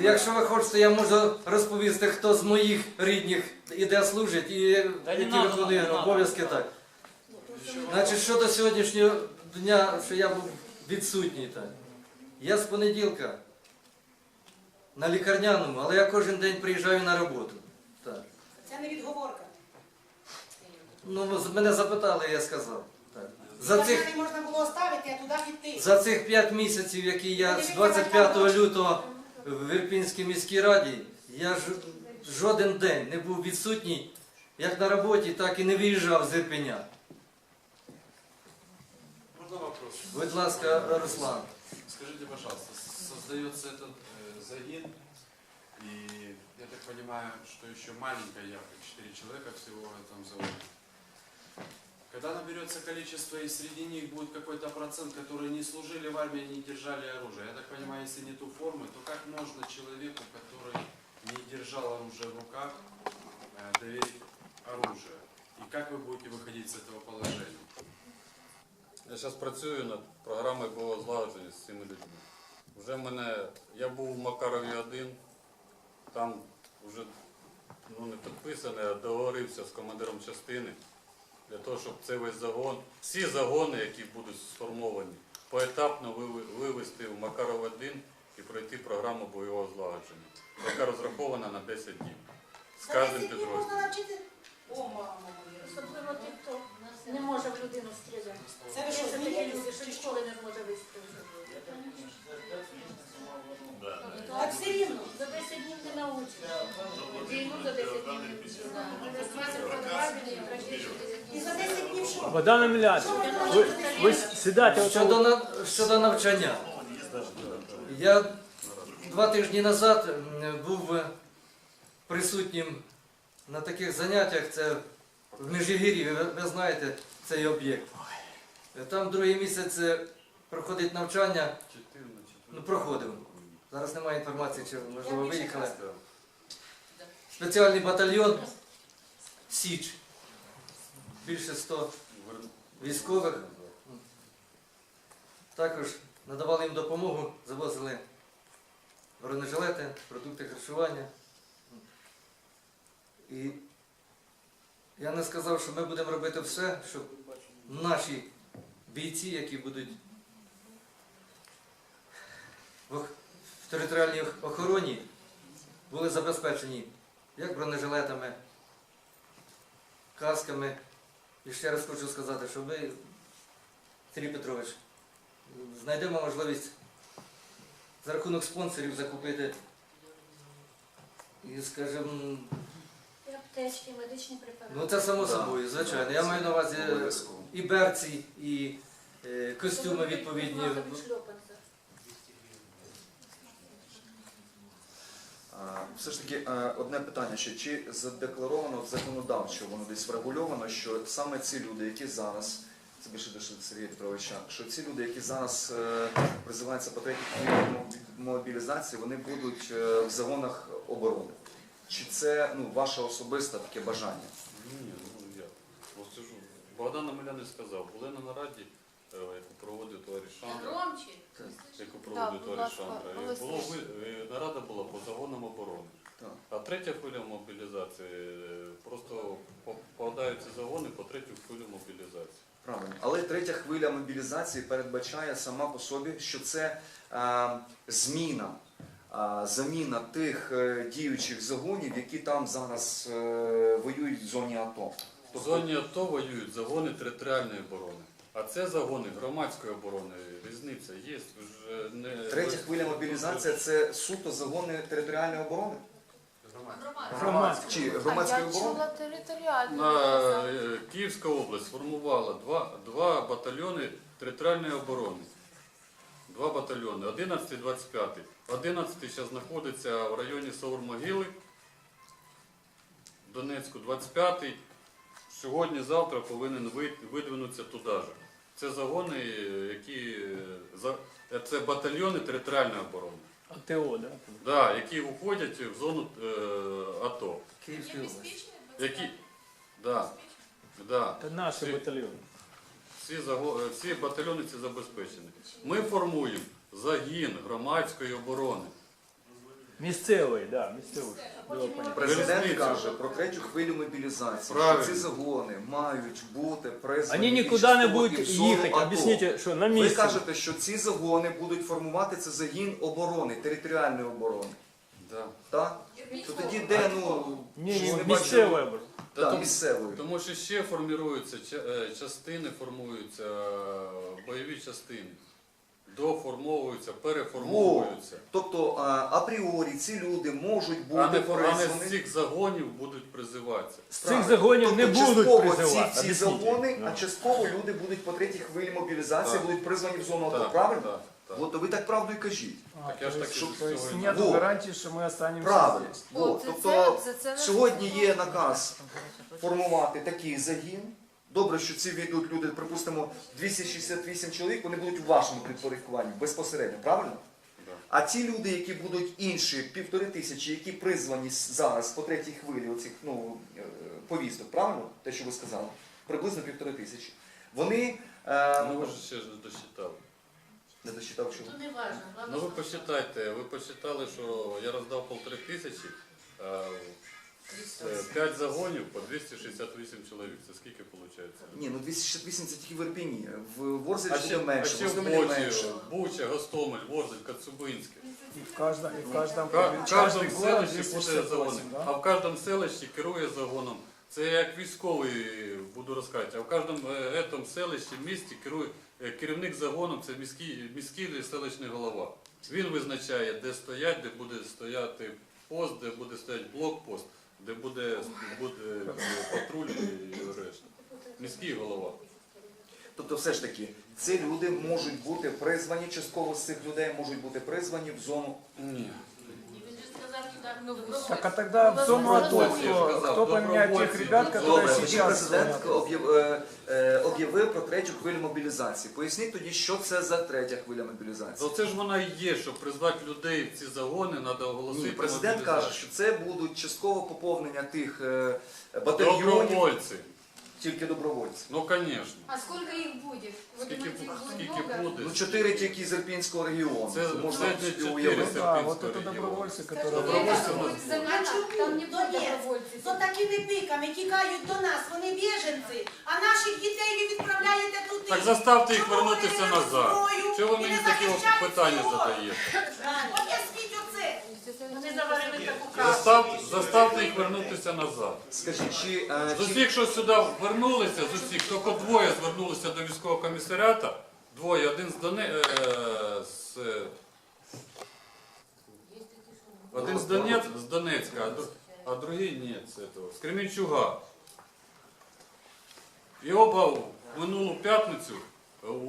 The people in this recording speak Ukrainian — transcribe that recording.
Якщо ви хочете, я можу розповісти, хто з моїх рідних іде служить і які виконує обов'язки так. Значить, щодо сьогоднішнього дня, що я був відсутній так. Я з понеділка на лікарняному, але я кожен день приїжджаю на роботу. Так. Це не відговорка. Ну, мене запитали, я сказав. Так. За цих, можна було оставити, а туди піти. за цих 5 місяців, які я з 25 лютого в Ірпінській міській раді, я ж, жоден день не був відсутній як на роботі, так і не виїжджав з Ірпеня. Можно вопрос? Будь ласка, Руслан. Скажите, пожалуйста, создается этот э, загин, и я так понимаю, что еще маленькая явка, 4 человека всего в этом заводе. Когда наберется количество, и среди них будет какой-то процент, которые не служили в армии, не держали оружие. Я так понимаю, если нету формы, то как можно человеку, который не держал оружие в руках, э, доверить оружие? И как вы будете выходить с этого положения? Я зараз працюю над програмою по злагодженню з цими людьми. Вже в мене, я був в Макарові один, там вже ну, не підписаний, а договорився з командиром частини для того, щоб цей весь загон, всі загони, які будуть сформовані, поетапно вивести в Макаров 1 і пройти програму бойового злагодження, яка розрахована на 10 днів. З кожним підрозділом. О, мама моя. Особливо ті, хто не може в людину стріляти. Це ви що, такі люди, що ніколи не може вистрілити. Так все рівно. За 10 днів не научишся. Війну за 10 днів не вчила. І за 10 днів що? Богдан Емельянович, ви, ви сідайте Щодо, на- щодо навчання. Я два тижні назад був е, присутнім на таких заняттях, це в Межигір'ї, ви, ви знаєте цей об'єкт. Там другий місяць проходить навчання, ну проходив. Зараз немає інформації, чи можливо виїхали. Спеціальний батальйон Січ. Більше 100 військових. Також надавали їм допомогу, завозили бронежилети, продукти харчування. І я не сказав, що ми будемо робити все, щоб наші бійці, які будуть в територіальній охороні, були забезпечені як бронежилетами, касками. І ще раз хочу сказати, що ми, Сергій Петрович, знайдемо можливість за рахунок спонсорів закупити і, скажімо, аптечки, медичні препарати. ну це само собою, звичайно. Я маю на увазі і берці, і е, костюми відповідні. А, Все ж таки, е, одне питання ще. Чи задекларовано законодавчо, воно десь врегульовано, що саме ці люди, які зараз, це більше до Сергія Петровича, що ці люди, які зараз е, призиваються по третій хвилі мобілізації, вони будуть е, в загонах оборони. Чи це ну, ваше особисте таке бажання? Ні, ну. Ось це ж Богдан Амеляний сказав, були на нараді, е, яку проводив товариш Шандра, Громче. яку проводив будь товариш ласка, Шандра. І було ви- е, нарада була по загонам оборони. Так. А третя хвиля мобілізації е, просто попадаються загони по третю хвилю мобілізації. Правильно. Але третя хвиля мобілізації передбачає сама по собі, що це е, зміна, заміна тих е, діючих загонів, які там зараз е, воюють в зоні АТО. В зоні АТО воюють загони територіальної оборони. А це загони громадської оборони. Різниця є. Ви ж е, не Третя хвиля мобілізації це суто загони територіальної оборони? Громадська. Чи громадської оборони? На е, Київська область сформувала два, два батальйони територіальної оборони. Два батальйони, 11 і 25. 11 зараз знаходиться в районі Саур-Могили, Донецьку, 25 сьогодні-завтра повинен видвинутися туди ж. Це загони, які це батальйони територіальної оборони. АТО, да? Да, які входять в зону е, АТО. Київської області. Які, да, да. Це наші батальйони. Всі, е, всі батальйони ці забезпечені. Ми формуємо загін громадської оборони. Місцевий, да, місцевий. Було понятно. Президент каже про третю хвилю мобілізації, Правильно. що ці загони мають бути призвані. Они і никуда не частково будут і в зону ехать. АТО. Объясните, что на Ви кажете, що ці загони будуть формувати це загін оборони, територіальної оборони. Да. Так? То тоді де, ну, Не, щось не, не бачу. місцевий був. Та Так, тому- місцевої. Тому що ще формуються ча- е, частини, формуються е, бойові частини. Доформовуються, переформовуються. Тобто а, апріорі ці люди можуть А не, бути а не з призвані. цих загонів будуть призиватися. З цих загонів не тобто, будуть частково призивати. Ці, ці Об'ясніть. загони, а частково люди будуть по третій хвилі мобілізації, Так. будуть призвані в зону АТО, Так, правильно? так. От ви так правду і кажіть. Так я ж так Щоб- сьогодні- То есть нет Во. гарантии, что мы останемся Правильно. здесь. О, От, це- тобто це- це- це сьогодні є наказ формувати такий загін. Добре, що ці війдуть люди, припустимо, 268 чоловік, вони будуть у вашому підпорядкуванні безпосередньо, правильно? Да. А ті люди, які будуть інші, півтори тисячі, які призвані с- зараз по третій хвилі оцих ну, е, повісток, правильно? Те, що ви сказали, приблизно півтори тисячі. Вони е, Ну ви ж ще ж досчитали. Не досчитав чого. Тут не важно. Ну ви посчитайте, ви посчитали, що я роздав полтори тисячі, а, е, п'ять загонів по 268 чоловік. Це скільки виходить? Ні, ну 268 це тільки в Ірпіні. В Ворзелі А буде ще, а менше, ще в в Гостомелі Бучі. Буча, Гостомель, Ворзель, Коцюбинське. И в каждом, и в каждом, Ка- в селищі буде 268, загон, а в кожному селищі керує загоном. Це як військовий буду розказувати, а в кожному е, етому селищі, місті керує е, керівник загоном, це міський, міський чи селищний голова. Він визначає, де стоять, де буде стояти пост, де буде стояти блокпост, де буде, буде е, патруль і решта. Міський голова. Тобто, все ж таки, ці люди можуть бути призвані, частково з цих людей можуть бути призвані в зону. Ні. Він же сказав, що так, ну, Так а тогда в зону АТО Я же кто, сказал, кто поменяет тех добровольцы. ребят, которые Добре, тоді сейчас президент стоят? об'яв- е, е, об'явив про третю хвилю мобілізації. Поясніть тоді, що це за третя хвиля мобілізації. Оце ж вона і є, щоб призвати людей в ці загони, треба оголосити. Ні, президент мобілізацію. каже, що це будуть частково поповнення тих е, батальйонів, Добровольці. тільки добровольці. Ну, звісно. А сколько их будет? Вы Скільки, думаете, их будет скільки много? буде? Ну, чотири тільки з Ірпінського регіону. Це- Це можна це собі чотири. уявити. Ну да, вот Серпинского это региона. добровольцы, Нет, которые... Добровольцы у нас будет замена, А чому? там не будет Донець. добровольцев. То такими пиками тікають до нас, вони біженці, а наших дітей ви відправляєте туди. Так заставте їх Чому вернутися вони не назад. зброю Чого ви і мені не такі захищають питання свій город? задаєте? Поясніть Застав, заставте їх вернутися назад. Скажіть, чи, е, З чи усіх, що сюди вернулися, з усіх, тільки двоє звернулися до військового комісаріата, двоє, один з Доне... е, з... е, Один з, Донець... з Донецька, а, дру- а другий ні, з, этого, з Кременчуга. І оба в минулу п'ятницю е, у